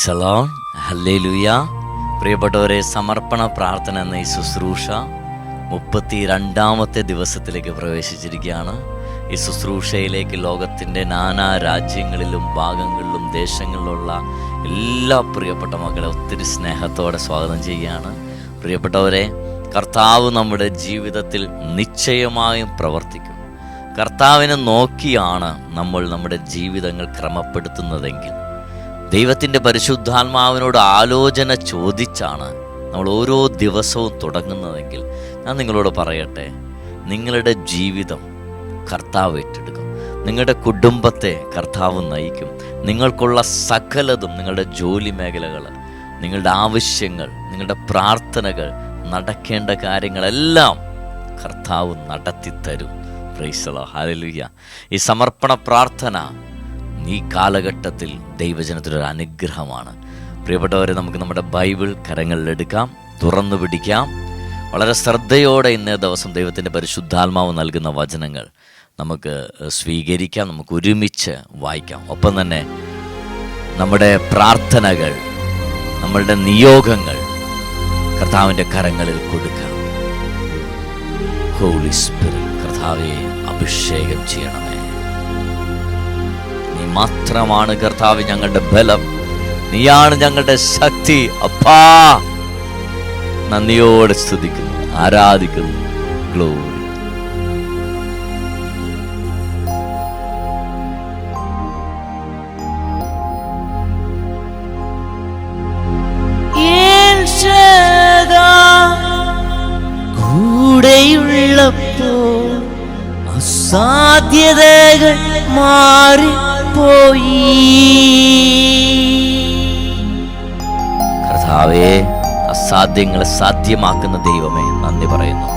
പ്രൈസലോൺ ഹല്ലേലൂയ പ്രിയപ്പെട്ടവരെ സമർപ്പണ പ്രാർത്ഥന എന്ന ഈ ശുശ്രൂഷ മുപ്പത്തി രണ്ടാമത്തെ ദിവസത്തിലേക്ക് പ്രവേശിച്ചിരിക്കുകയാണ്. ഈ ശുശ്രൂഷയിലേക്ക് ലോകത്തിന്റെ നാനാ രാജ്യങ്ങളിലും ഭാഗങ്ങളിലും ദേശങ്ങളിലുള്ള എല്ലാ പ്രിയപ്പെട്ട മക്കളെ ഒത്തിരി സ്നേഹത്തോടെ സ്വാഗതം ചെയ്യുകയാണ്. പ്രിയപ്പെട്ടവരെ കർത്താവ് നമ്മുടെ ജീവിതത്തിൽ നിശ്ചയമായും പ്രവർത്തിക്കും കർത്താവിനെ നോക്കിയാണ് നമ്മൾ നമ്മുടെ ജീവിതങ്ങൾ ക്രമപ്പെടുത്തുന്നതെങ്കിൽ. ദൈവത്തിന്റെ പരിശുദ്ധാത്മാവിനോട് ആലോചന ചോദിച്ചാണ് നമ്മൾ ഓരോ ദിവസവും തുടങ്ങുന്നതെങ്കിൽ ഞാൻ നിങ്ങളോട് പറയട്ടെ നിങ്ങളുടെ ജീവിതം കർത്താവ് ഏറ്റെടുക്കും. നിങ്ങളുടെ കുടുംബത്തെ കർത്താവ് നയിക്കും. നിങ്ങൾക്കുള്ള സകലതും നിങ്ങളുടെ ജോലി മേഖലകൾ നിങ്ങളുടെ ആവശ്യങ്ങൾ നിങ്ങളുടെ പ്രാർത്ഥനകൾ നടക്കേണ്ട കാര്യങ്ങളെല്ലാം കർത്താവ് നടത്തിത്തരും. ഈ സമർപ്പണ പ്രാർത്ഥന ഈ കാലഘട്ടത്തിൽ ദൈവജനത്തിലൊരു അനുഗ്രഹമാണ്. പ്രിയപ്പെട്ടവരെ നമുക്ക് നമ്മുടെ ബൈബിൾ കരങ്ങളിലെടുക്കാം തുറന്നു പിടിക്കാം. വളരെ ശ്രദ്ധയോടെ ഇന്നേ ദിവസം ദൈവത്തിന്റെ പരിശുദ്ധാത്മാവ് നൽകുന്ന വചനങ്ങൾ നമുക്ക് സ്വീകരിക്കാം നമുക്ക് ഒരുമിച്ച് വായിക്കാം. ഒപ്പം തന്നെ നമ്മുടെ പ്രാർത്ഥനകൾ നമ്മളുടെ നിയോഗങ്ങൾ കർത്താവിന്റെ കരങ്ങളിൽ കൊടുക്കാം. ഹോളി സ്പിരിറ്റ് കർത്താവെ അഭിഷേകം ചെയ്യണമേ. നീ മാത്രമാണ് കർത്താവ് ഞങ്ങളുടെ ബലം. നീയാണ് ഞങ്ങളുടെ ശക്തി. അപ്പാ! നന്ദിയോടെ സ്തുതിക്കുന്നു. ആരാധിക്കുന്നു. ഗ്ലോറി കൂടെയുള്ളപ്പോൾ അസാധ്യതകൾ മാറിപ്പോയി കർത്താവേ അസാധ്യങ്ങളെ സാധ്യമാക്കുന്ന ദൈവമേ നന്ദി പറയുന്നു.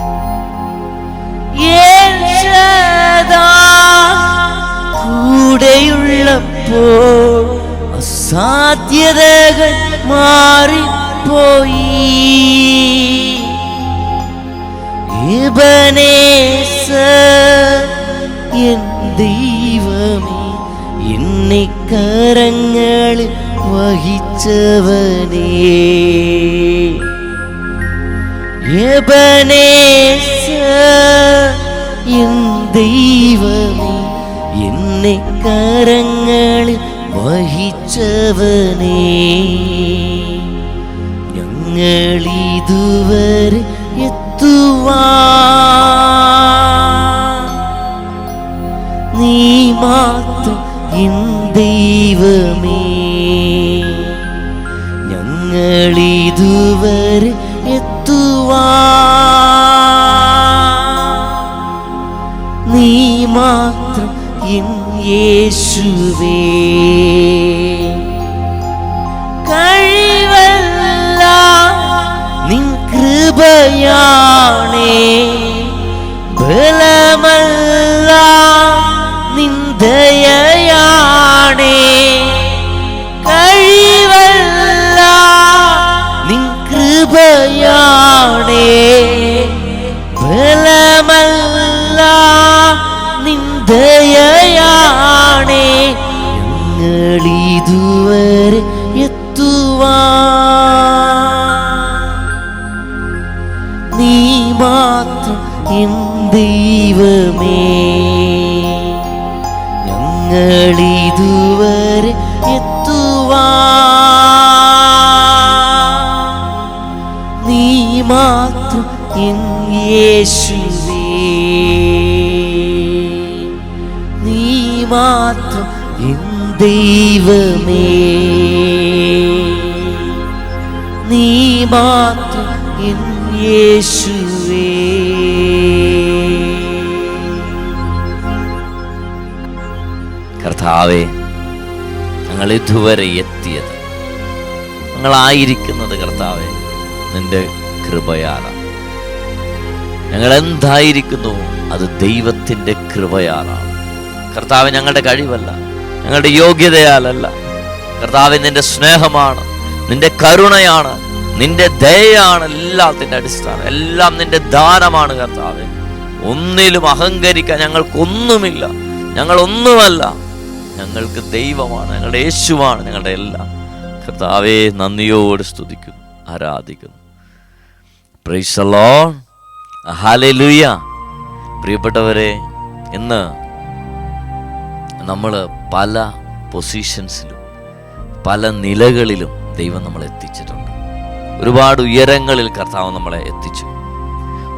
കൂടെയുള്ളപ്പോ അസാധ്യതകൾ മാറിപ്പോയി. ഇവനേസ് എൻ ദൈവമേ എന്നെ കരങ്ങളിൽ വഹിച്ചവനേ ദൈവമേ എന്നെ കരങ്ങളിൽ വഹിച്ചവനേ ഞങ്ങളിതുവരെ എത്തുവാ ഞങ്ങളിതുവരെ എത്തുവാ. നീ മാത്രം എൻ യേശുവേ. നീ മാത്രം എൻ ദൈവമേ. നീ മാത്രം എൻ യേശുവേ. കർത്താവെ ഞങ്ങൾ ഇതുവരെ എത്തിയത്. ഞങ്ങളായിരിക്കുന്നത് കർത്താവെ നിന്റെ കൃപയാലാണ് ഞങ്ങൾ എന്തായിരിക്കുന്നു അത് ദൈവത്തിന്റെ കൃപയാലാണ് കർത്താവ് ഞങ്ങളുടെ കഴിവല്ല ഞങ്ങളുടെ യോഗ്യതയാലല്ല. കർത്താവ് നിന്റെ സ്നേഹമാണ് നിന്റെ കരുണയാണ് നിന്റെ ദയാണ് എല്ലാത്തിന്റെ അടിസ്ഥാനം എല്ലാം നിന്റെ ദാനമാണ് കർത്താവ്. ഒന്നിലും അഹങ്കരിക്കാൻ ഞങ്ങൾക്കൊന്നുമില്ല ഞങ്ങൾ ഒന്നുമല്ല ഞങ്ങൾക്ക് ദൈവമാണ് ഞങ്ങളുടെ യേശുവാണ് ഞങ്ങളുടെ എല്ലാം. കർത്താവെ നന്ദിയോട് സ്തുതിക്കുന്നു ആരാധിക്കുന്നു. പ്രിയപ്പെട്ടവരെ ഇന്ന് നമ്മൾ പല പൊസിഷൻസിലും പല നിലകളിലും ദൈവം നമ്മളെ എത്തിച്ചിട്ടുണ്ട്. ഒരുപാട് ഉയരങ്ങളിൽ കർത്താവ് നമ്മളെ എത്തിച്ചു.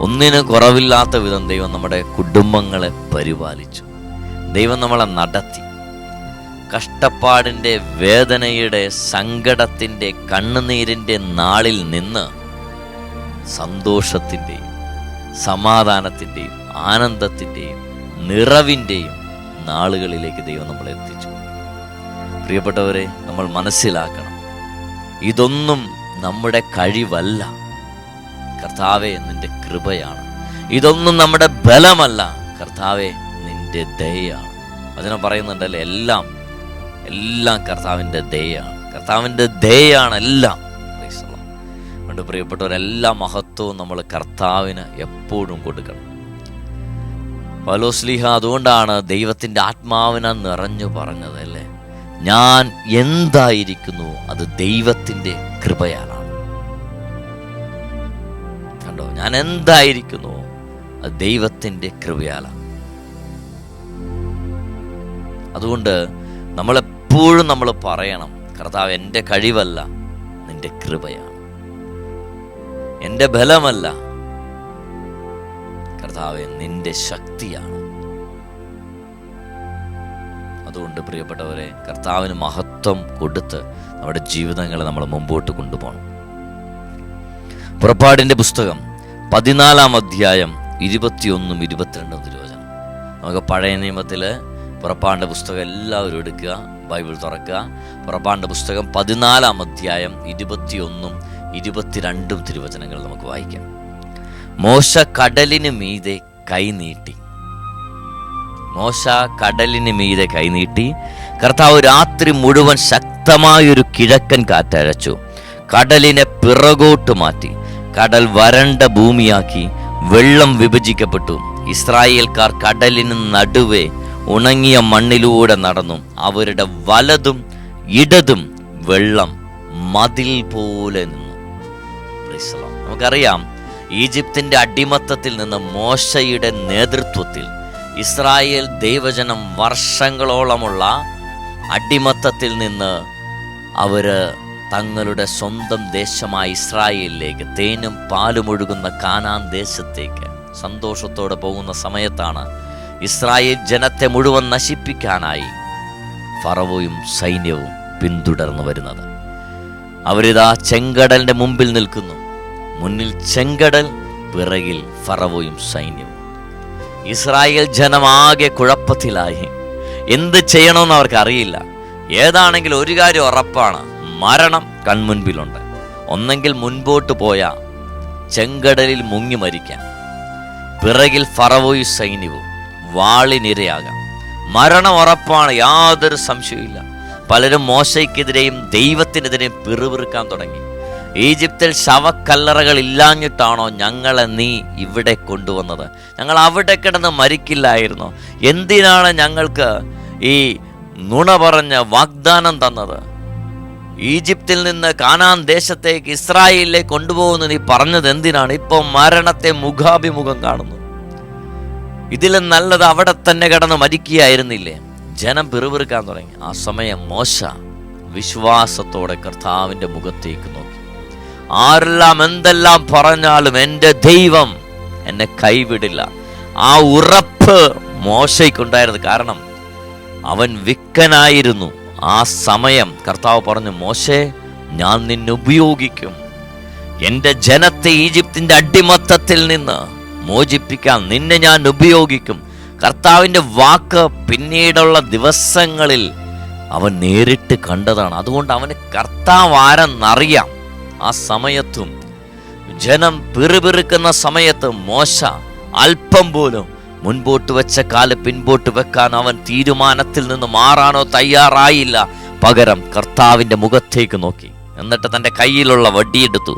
ഒന്നിന് കുറവില്ലാത്ത വിധം ദൈവം നമ്മുടെ കുടുംബങ്ങളെ പരിപാലിച്ചു. ദൈവം നമ്മളെ നടത്തി. കഷ്ടപ്പാടിന്റെ വേദനയുടെ സങ്കടത്തിന്റെ കണ്ണുനീരിന്റെ നാളിൽ നിന്ന് സന്തോഷത്തിന്റെയും സമാധാനത്തിന്റെയും ആനന്ദത്തിന്റെയും നിറവിന്റെയും നാളുകളിലേക്ക് ദൈവം നമ്മളെ എത്തിച്ചു. പ്രിയപ്പെട്ടവരെ നമ്മൾ മനസ്സിലാക്കണം ഇതൊന്നും നമ്മുടെ കഴിവല്ല. കർത്താവെ നിന്റെ കൃപയാണ്. ഇതൊന്നും നമ്മുടെ ബലമല്ല. കർത്താവെ നിന്റെ ദയാണ് അതിനെ പറയുന്നുണ്ടല്ലോ എല്ലാം എല്ലാം കർത്താവിന്റെ ദയാണ് കർത്താവിന്റെ ദയാണ് എല്ലാം. അതുകൊണ്ട് പ്രിയപ്പെട്ടവരെല്ലാ മഹത്വവും നമ്മൾ കർത്താവിന് എപ്പോഴും കൊടുക്കണം. പലോസ്ലിഹ അതുകൊണ്ടാണ് ദൈവത്തിന്റെ ആത്മാവിനെ നിറഞ്ഞു പറഞ്ഞത് അല്ലേ? ഞാൻ എന്തായിരിക്കുന്നു അത് ദൈവത്തിന്റെ കൃപയാലാണ്. കണ്ടോ? ഞാൻ എന്തായിരിക്കുന്നു അത് ദൈവത്തിന്റെ കൃപയാലാണ്. അതുകൊണ്ട് നമ്മളെപ്പോഴും നമ്മൾ പറയണം കർത്താവ് എന്റെ കഴിവല്ല നിന്റെ കൃപയാണ്. എന്റെ ബലമല്ല. കർത്താവ് നിന്റെ ശക്തിയാണ്. അതുകൊണ്ട് പ്രിയപ്പെട്ടവരെ കർത്താവിന് മഹത്വം കൊടുത്ത് നമ്മുടെ ജീവിതങ്ങളെ നമ്മൾ മുമ്പോട്ട് കൊണ്ടുപോകണം. പുറപ്പാടിന്റെ പുസ്തകം പതിനാലാം അധ്യായം ഇരുപത്തിയൊന്നും ഇരുപത്തിരണ്ടും തിരുവചനം. നമുക്ക് പഴയ നിയമത്തിൽ പുറപ്പാടിന്റെ പുസ്തകം എല്ലാവരും എടുക്കുക. ബൈബിൾ തുറക്കുക. പുറപ്പാണ്ട പുസ്തകം പതിനാലാം അധ്യായം ഇരുപത്തിയൊന്നും ഇരുപത്തിരണ്ടും തിരുവചനങ്ങൾ നമുക്ക് വായിക്കാം. മോശ കടലിന് മീതെ കൈനീട്ടി മോശ കടലിന് മീതെ കൈനീട്ടി കർത്താവ് രാത്രി മുഴുവൻ ശക്തമായൊരു കിഴക്കൻ കാറ്റഴച്ചു കടലിനെ പിറകോട്ട് മാറ്റി. കടൽ വരണ്ട ഭൂമിയാക്കി. വെള്ളം വിഭജിക്കപ്പെട്ടു. ഇസ്രായേൽക്കാർ കടലിന് നടുവെ ഉണങ്ങിയ മണ്ണിലൂടെ നടന്നു. അവരുടെ വലതും ഇടതും വെള്ളം മതിൽ പോലെ നിന്നു. നമുക്കറിയാം ഈജിപ്തിന്റെ അടിമത്തത്തിൽ നിന്ന് മോശയുടെ നേതൃത്വത്തിൽ ഇസ്രായേൽ ദൈവജനം വർഷങ്ങളോളമുള്ള അടിമത്തത്തിൽ നിന്ന് അവർ തങ്ങളുടെ സ്വന്തം ദേശമായ ഇസ്രായേലിലേക്ക് തേനും പാലും ഒഴുകുന്ന കാനാൻ ദേശത്തേക്ക് സന്തോഷത്തോടെ പോകുന്ന സമയത്താണ് ഇസ്രായേൽ ജനത്തെ മുഴുവൻ നശിപ്പിക്കാനായി ഫറവോയും സൈന്യവും പിന്തുടർന്നു വരുന്നത്. അവരിതാ ചെങ്കടലിന്റെ മുമ്പിൽ നിൽക്കുന്നു. മുന്നിൽ ചെങ്കടൽ പിറകിൽ ഫറവോയും സൈന്യവും. ഇസ്രായേൽ ജനമാകെ കുഴപ്പത്തിലായി. എന്ത് ചെയ്യണമെന്ന് അവർക്ക് അറിയില്ല ഏതാണെങ്കിലും ഒരു കാര്യം ഉറപ്പാണ്. മരണം കൺമുൻപിലുണ്ട്. ഒന്നെങ്കിൽ മുൻപോട്ട് പോയാൽ ചെങ്കടലിൽ മുങ്ങി മരിക്കാം. പിറകിൽ ഫറവോയും സൈന്യവും. വാളിനിരയാകാം മരണം ഉറപ്പാണ് യാതൊരു സംശയവുമില്ല. പലരും മോശയ്ക്കെതിരെയും ദൈവത്തിനെതിരെയും പിറുപിറുക്കാൻ തുടങ്ങി. ഈജിപ്തിൽ ശവക്കല്ലറകൾ ഇല്ലാഞ്ഞിട്ടാണോ ഞങ്ങളെ നീ ഇവിടെ കൊണ്ടുവന്നത്? ഞങ്ങൾ അവിടെ കിടന്ന് മരിക്കില്ലായിരുന്നോ? എന്തിനാണ് ഞങ്ങൾക്ക് ഈ നുണ പറഞ്ഞ് വാഗ്ദാനം തന്നത്? ഈജിപ്തിൽ നിന്ന് കാനാൻ ദേശത്തേക്ക് ഇസ്രായേലിലേക്ക് കൊണ്ടുപോകുന്ന നീ പറഞ്ഞത് എന്തിനാണ് ഇപ്പോൾ മരണത്തെ മുഖാഭിമുഖം കാണുന്നു. ഇതിലും നല്ലത് അവിടെ തന്നെ കിടന്ന് മരിക്കുകയായിരുന്നില്ലേ? ജനം പിറുപിറുക്കാൻ തുടങ്ങി. ആ സമയം മോശ വിശ്വാസത്തോടെ കർത്താവിന്റെ മുഖത്തേക്ക് നോക്കി. ആരെല്ലാം എന്തെല്ലാം പറഞ്ഞാലും എന്റെ ദൈവം എന്നെ കൈവിടില്ല. ആ ഉറപ്പ് മോശയ്ക്കുണ്ടായിരുന്നു കാരണം അവൻ വിക്കനായിരുന്നു. ആ സമയം കർത്താവ് പറഞ്ഞു മോശേ ഞാൻ നിന്നെ ഉപയോഗിക്കും. എന്റെ ജനത്തെ ഈജിപ്തിന്റെ അടിമത്തത്തിൽ നിന്ന് മോചിപ്പിക്കാൻ നിന്നെ ഞാൻ ഉപയോഗിക്കും. കർത്താവിന്റെ വാക്ക് പിന്നീടുള്ള ദിവസങ്ങളിൽ അവൻ നേരിട്ട് കണ്ടതാണ്. അതുകൊണ്ട് അവന് കർത്താവ് ആരെന്നറിയാം. ആ സമയത്തും ജനം പിറുപിറുക്കുന്ന സമയത്ത് മോശ അല്പം പോലും മുൻപോട്ട് വെച്ച കാൽ പിൻപോട്ട് വെക്കാൻ അവൻ തീരുമാനത്തിൽ നിന്ന് മാറാനോ തയ്യാറായില്ല. പകരം കർത്താവിന്റെ മുഖത്തേക്ക് നോക്കി. എന്നിട്ട് തന്റെ കയ്യിലുള്ള വടിയെടുത്തു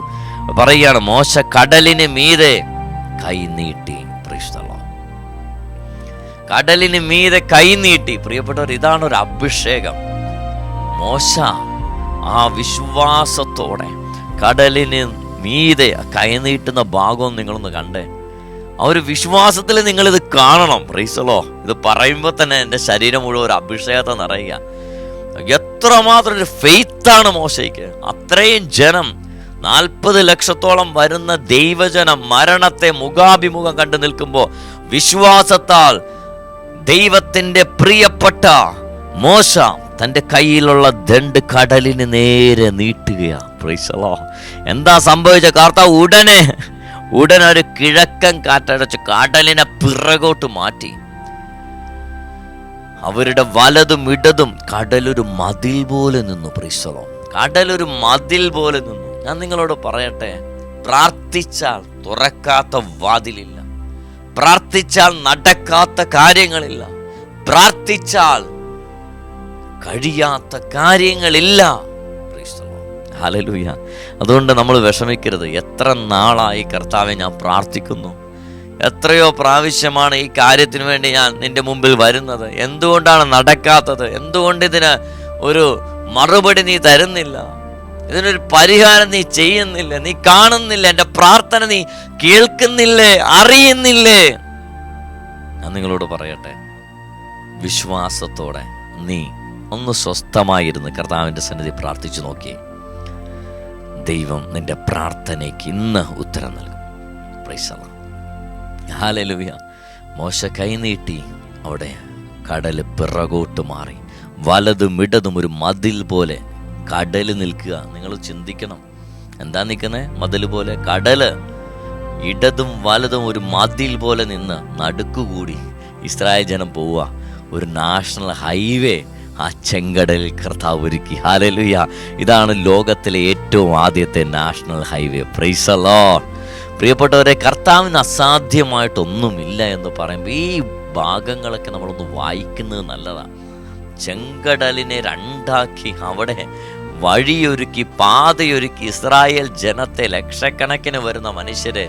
പറയുകയാണ് മോശ കടലിന് മീതെ കൈ നീട്ടി Praise the Lord. കടലിന് മീതെ കൈനീട്ടി പ്രിയപ്പെട്ടവർ ഇതാണ് ഒരു അഭിഷേകം. മോശ ആ വിശ്വാസത്തോടെ കടലിന് മീതെ കൈനീട്ടുന്ന ഭാഗം നിങ്ങളൊന്ന് കണ്ടേ. ആ ഒരു വിശ്വാസത്തിൽ നിങ്ങളിത് കാണണം. റീസലോ ഇത് പറയുമ്പോൾ തന്നെ എന്റെ ശരീരം മുഴുവൻ ഒരു അഭിഷേകത്തെ നിറയുക. എത്രമാത്രം ഒരു ഫെയ്ത്താണ് മോശയ്ക്ക്. അത്രയും ജനം നാൽപ്പത് ലക്ഷത്തോളം വരുന്ന ദൈവജനം മരണത്തെ മുഖാഭിമുഖം കണ്ടു നിൽക്കുമ്പോൾ വിശ്വാസത്താൽ ദൈവത്തിന്റെ പ്രിയപ്പെട്ട മോശ തന്റെ കയ്യിലുള്ള ദണ്ട് കടലിന് നേരെ നീട്ടുകയാണ് പ്രൈസലോ എന്താ സംഭവിച്ച? കാർത്ത ഉടനെ ഉടനെ ഒരു കിഴക്കൻ കാറ്റടച്ച് കടലിനെ പിറകോട്ട് മാറ്റി. അവരുടെ വലതും ഇടതും കടലൊരു മതിൽ പോലെ നിന്നു. പ്രീശ്വലോ കടലൊരു മതിൽ പോലെ നിന്നു. ഞാൻ നിങ്ങളോട് പറയട്ടെ പ്രാർത്ഥിച്ചാൽ തുറക്കാത്ത വാതിലില്ല പ്രാർത്ഥിച്ചാൽ നടക്കാത്ത കാര്യങ്ങളില്ല പ്രാർത്ഥിച്ചാൽ കഴിയാത്ത കാര്യങ്ങളില്ല. ഹലലൂയ അതുകൊണ്ട് നമ്മൾ വിഷമിക്കരുത്. എത്ര നാളായി കർത്താവെ ഞാൻ പ്രാർത്ഥിക്കുന്നു. എത്രയോ പ്രാവശ്യമാണ് ഈ കാര്യത്തിന് വേണ്ടി ഞാൻ നിന്റെ മുമ്പിൽ വരുന്നത്. എന്തുകൊണ്ടാണ് നടക്കാത്തത്? എന്തുകൊണ്ട് ഇതിന് ഒരു മറുപടി നീ തരുന്നില്ല? ഇതിനൊരു പരിഹാരം നീ ചെയ്യുന്നില്ല. നീ കാണുന്നില്ല. എന്റെ പ്രാർത്ഥന നീ കേൾക്കുന്നില്ലേ? അറിയുന്നില്ലേ? ഞാൻ നിങ്ങളോട് പറയട്ടെ. വിശ്വാസത്തോടെ നീ ഒന്ന് സ്വസ്ഥമായിരുന്ന് കർത്താവിന്റെ സന്നിധി പ്രാർത്ഥിച്ചു നോക്കി. ദൈവം നിന്റെ പ്രാർത്ഥനയ്ക്ക് ഇന്ന് ഉത്തരം നൽകും. പ്രൈസല മോശ കൈനീട്ടി അവിടെ കടൽ പിറകോട്ട് മാറി. വലതും ഇടതും ഒരു മതിൽ പോലെ കടൽ നിൽക്കുക. നിങ്ങൾ ചിന്തിക്കണം. എന്താ നിൽക്കുന്നത് മതിൽ പോലെ കടൽ ഇടതും വലതും ഒരു മതിൽ പോലെ നിന്ന് നടുക്കുകൂടി ഇസ്രായേൽ ജനം പോവുക. ഒരു നാഷണൽ ഹൈവേ ആ ചെങ്കടലിൽ കർത്താവ് ഒരുക്കി. ഹാലലുയ ഇതാണ് ലോകത്തിലെ ഏറ്റവും ആദ്യത്തെ നാഷണൽ ഹൈവേ. പ്രൈസലോ പ്രിയപ്പെട്ടവരെ കർത്താവിന് അസാധ്യമായിട്ടൊന്നുമില്ല എന്ന് പറയുമ്പോൾ ഈ ഭാഗങ്ങളൊക്കെ നമ്മളൊന്ന് വായിക്കുന്നത് നല്ലതാണ് ചെങ്കടലിനെ രണ്ടാക്കി അവിടെ വഴിയൊരുക്കി പാതയൊരുക്കി ഇസ്രായേൽ ജനത്തെ ലക്ഷക്കണക്കിന് വരുന്ന മനുഷ്യരെ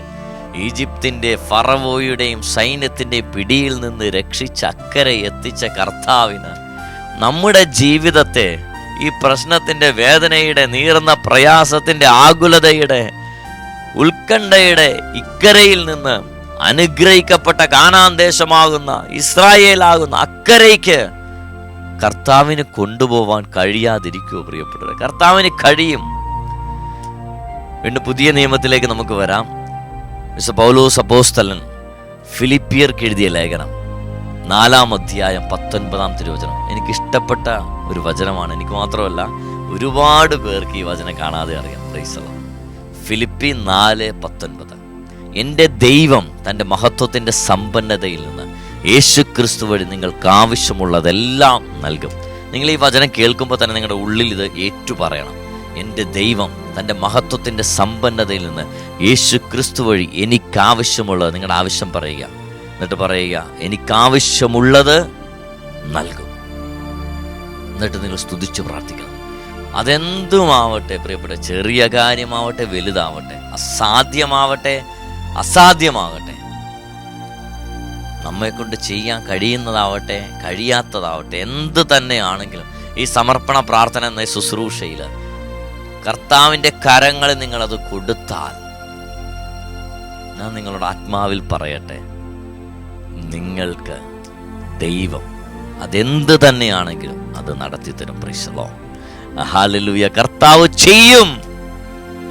ഈജിപ്തിന്റെ ഫറവോയുടെയും സൈന്യത്തിന്റെ പിടിയിൽ നിന്ന് രക്ഷിച്ച അക്കരെ എത്തിച്ച കർത്താവിന് നമ്മുടെ ജീവിതത്തെ ഈ പ്രശ്നത്തിന്റെ വേദനയുടെ നീറുന്ന പ്രയാസത്തിന്റെ ആകുലതയുടെ ഉത്കണ്ഠയുടെ ഇക്കരയിൽ നിന്ന് അനുഗ്രഹിക്കപ്പെട്ട കാനാന്തേശമാകുന്ന ഇസ്രായേലാകുന്ന അക്കരയ്ക്ക് കർത്താവിന് കൊണ്ടുപോവാൻ കഴിയാതിരിക്കുമോ പ്രിയപ്പെട്ടവരെ? കർത്താവിന് കഴിയും. വീണ്ടും പുതിയ നിയമത്തിലേക്ക് നമുക്ക് വരാം. മിസ്റ്റർ പൗലോസ് അപ്പോസ്തലൻ ഫിലിപ്പിയർക്ക് എഴുതിയ ലേഖനം നാലാം അധ്യായം പത്തൊൻപതാം തിരുവചനം. എനിക്കിഷ്ടപ്പെട്ട ഒരു വചനമാണ്. എനിക്ക് മാത്രമല്ല ഒരുപാട് പേർക്ക് ഈ വചനം കാണാതെ അറിയാം. പ്രൈസല ഫിലിപ്പി നാല് പത്തൊൻപത്. എന്റെ ദൈവം തന്റെ മഹത്വത്തിന്റെ സമ്പന്നതയിൽ നിന്ന് യേശു ക്രിസ്തു വഴി നിങ്ങൾക്ക് ആവശ്യമുള്ളതെല്ലാം നൽകും. നിങ്ങൾ ഈ വചനം കേൾക്കുമ്പോൾ തന്നെ നിങ്ങളുടെ ഉള്ളിൽ ഇത് ഏറ്റു പറയണം എന്റെ ദൈവം തന്റെ മഹത്വത്തിന്റെ സമ്പന്നതയിൽ നിന്ന് യേശു ക്രിസ്തു വഴി എനിക്കാവശ്യമുള്ളത് നിങ്ങളുടെ ആവശ്യം പറയുക. എന്നിട്ട് പറയുക എനിക്കാവശ്യമുള്ളത് നൽകും. എന്നിട്ട് നിങ്ങൾ സ്തുതിച്ച് പ്രാർത്ഥിക്കണം. അതെന്തുമാവട്ടെ പ്രിയപ്പെട്ട ചെറിയ കാര്യമാവട്ടെ വലുതാവട്ടെ അസാധ്യമാവട്ടെ അസാധ്യമാകട്ടെ. നമ്മെ കൊണ്ട് ചെയ്യാൻ കഴിയുന്നതാവട്ടെ കഴിയാത്തതാവട്ടെ എന്ത് തന്നെയാണെങ്കിലും ഈ സമർപ്പണ പ്രാർത്ഥന എന്ന ശുശ്രൂഷയിൽ കർത്താവിന്റെ കരങ്ങളിൽ നിങ്ങളത് കൊടുത്താൽ ഞാൻ നിങ്ങളുടെ ആത്മാവിൽ പറയട്ടെ നിങ്ങൾക്ക് ദൈവം അതെന്ത് തന്നെയാണെങ്കിലും അത് നടത്തി തരും പ്രശ്നോ കർത്താവ് ചെയ്യും.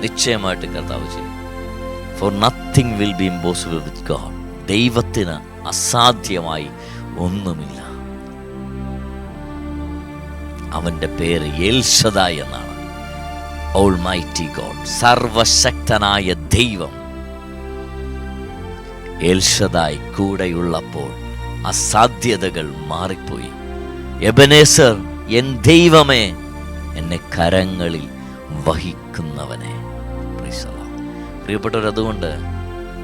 നിശ്ചയമായിട്ട് കർത്താവ് ചെയ്യും. For nothing will be impossible with God ദൈവത്തിന് അസാധ്യമായി ഒന്നുമില്ല. അവന്റെ പേര് എൽഷദായ് എന്നാണ്. ഓൾ മൈറ്റി ഗോഡ് സർവശക്തനായ ദൈവം. എൽഷദായ് കൂടെയുള്ളപ്പോൾ അസാധ്യതകൾ മാറിപ്പോയി. എബനേസർ എൻ ദൈവമേ എന്നെ കരങ്ങളിൽ വഹിക്കുന്നവനെ. പ്രിയപ്പെട്ടവരതുകൊണ്ട്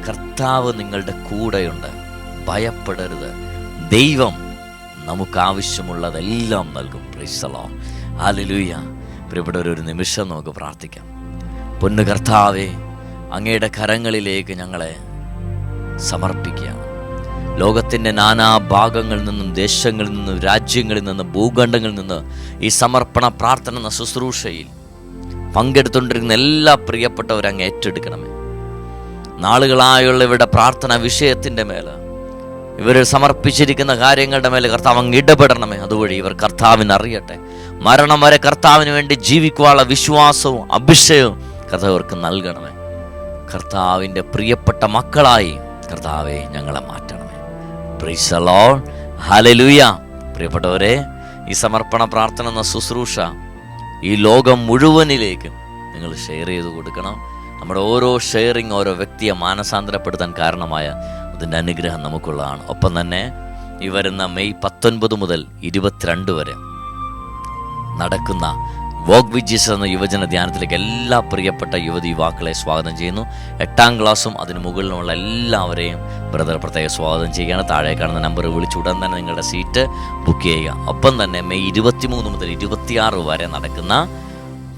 കർത്താവ് നിങ്ങളുടെ കൂടെയുണ്ട്. ഭയപ്പെടരുത്. ദൈവം നമുക്ക് ആവശ്യമുള്ളതെല്ലാം നൽകും പ്രിസലോ ഹാലലൂയ പ്രിയപ്പെട്ടവർ ഒരു നിമിഷം നമുക്ക് പ്രാർത്ഥിക്കാം. പൊന്നു കർത്താവെ അങ്ങയുടെ കരങ്ങളിലേക്ക് ഞങ്ങളെ സമർപ്പിക്കുകയാണ്. ലോകത്തിന്റെ ഭാഗങ്ങളിൽ നിന്നും ദേശങ്ങളിൽ നിന്നും രാജ്യങ്ങളിൽ നിന്നും ഭൂഖണ്ഡങ്ങളിൽ നിന്ന് ഈ സമർപ്പണ പ്രാർത്ഥന എന്ന ശുശ്രൂഷയിൽ പങ്കെടുത്തുകൊണ്ടിരിക്കുന്ന എല്ലാ പ്രിയപ്പെട്ടവരങ്ങ് ഏറ്റെടുക്കണമേ. നാളുകളായുള്ള ഇവിടെ പ്രാർത്ഥന വിഷയത്തിന്റെ മേൽ ഇവർ സമർപ്പിച്ചിരിക്കുന്ന കാര്യങ്ങളുടെ മേലെ കർത്താവ് അങ്ങ് ഇടപെടണമേ. അതുവഴി ഇവർ കർത്താവിനെ അറിയട്ടെ മരണം വരെ കർത്താവിന് വേണ്ടി ജീവിക്കുവാനുള്ള വിശ്വാസവും അഭിഷയവും കർത്താവ് ഇവർക്ക് നൽകണമേ. കർത്താവിന്റെ പ്രിയപ്പെട്ട മക്കളായി കർത്താവെ ഞങ്ങളെ മാറ്റണമേ. പ്രീസലോ ഹലലുയ പ്രിയപ്പെട്ടവരെ ഈ സമർപ്പണ പ്രാർത്ഥന എന്ന ശുശ്രൂഷ ഈ ലോകം മുഴുവനിലേക്കും നിങ്ങൾ ഷെയർ ചെയ്ത് കൊടുക്കണം. നമ്മുടെ ഓരോ ഷെയറിങ് ഓരോ വ്യക്തിയെ മാനസാന്തരപ്പെടുത്താൻ കാരണമായ അതിന്റെ അനുഗ്രഹം നമുക്കുള്ളതാണ്. ഒപ്പം തന്നെ ഈ വരുന്ന മെയ് പത്തൊൻപത് മുതൽ ഇരുപത്തിരണ്ട് വരെ നടക്കുന്ന വിത്ത് ജീസസ് എന്ന യുവജന ധ്യാനത്തിലേക്ക് എല്ലാ പ്രിയപ്പെട്ട യുവതി യുവാക്കളെ സ്വാഗതം ചെയ്യുന്നു. എട്ടാം ക്ലാസ്സും അതിന് മുകളിലുമുള്ള എല്ലാവരെയും ബ്രദർ പ്രത്യേകം സ്വാഗതം ചെയ്യുകയാണ്. താഴെ കാണുന്ന നമ്പർ വിളിച്ച് ഉടൻ തന്നെ നിങ്ങളുടെ സീറ്റ് ബുക്ക് ചെയ്യുക. ഒപ്പം തന്നെ മെയ് ഇരുപത്തിമൂന്ന് മുതൽ ഇരുപത്തിയാറ് വരെ നടക്കുന്ന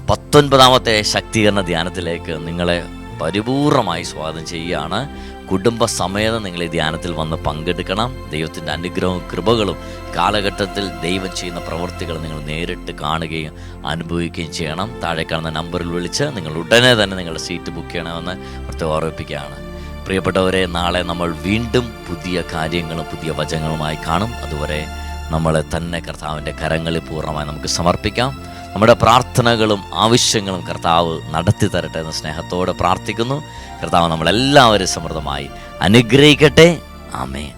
പത്തൊൻപതാമത്തെ ശക്തീകരണ ധ്യാനത്തിലേക്ക് നിങ്ങളെ പരിപൂർണമായി സ്വാഗതം ചെയ്യുകയാണ്. കുടുംബസമേതം നിങ്ങൾ ഈ ധ്യാനത്തിൽ വന്ന് പങ്കെടുക്കണം. ദൈവത്തിന്റെ അനുഗ്രഹവും കൃപകളും കാലഘട്ടത്തിൽ ദൈവം ചെയ്യുന്ന പ്രവൃത്തികൾ നിങ്ങൾ നേരിട്ട് കാണുകയും അനുഭവിക്കുകയും ചെയ്യണം. താഴെ കാണുന്ന നമ്പറിൽ വിളിച്ച് നിങ്ങൾ ഉടനെ തന്നെ നിങ്ങളുടെ സീറ്റ് ബുക്ക് ചെയ്യണമെന്ന് പ്രത്യേകം ഓർമ്മിപ്പിക്കുകയാണ്. പ്രിയപ്പെട്ടവരെ നാളെ നമ്മൾ വീണ്ടും പുതിയ കാര്യങ്ങളും പുതിയ വചനങ്ങളുമായി കാണും. അതുവരെ നമ്മളെ തന്നെ കർത്താവിന്റെ കരങ്ങളിൽ പൂർണമായി നമുക്ക് സമർപ്പിക്കാം. നമ്മുടെ പ്രാർത്ഥനകളും ആവശ്യങ്ങളും കർത്താവ് നടത്തി തരട്ടെ എന്ന് സ്നേഹത്തോടെ പ്രാർത്ഥിക്കുന്നു. കർത്താവ് നമ്മളെല്ലാവരും സമൃദ്ധമായി അനുഗ്രഹിക്കട്ടെ. ആമേൻ.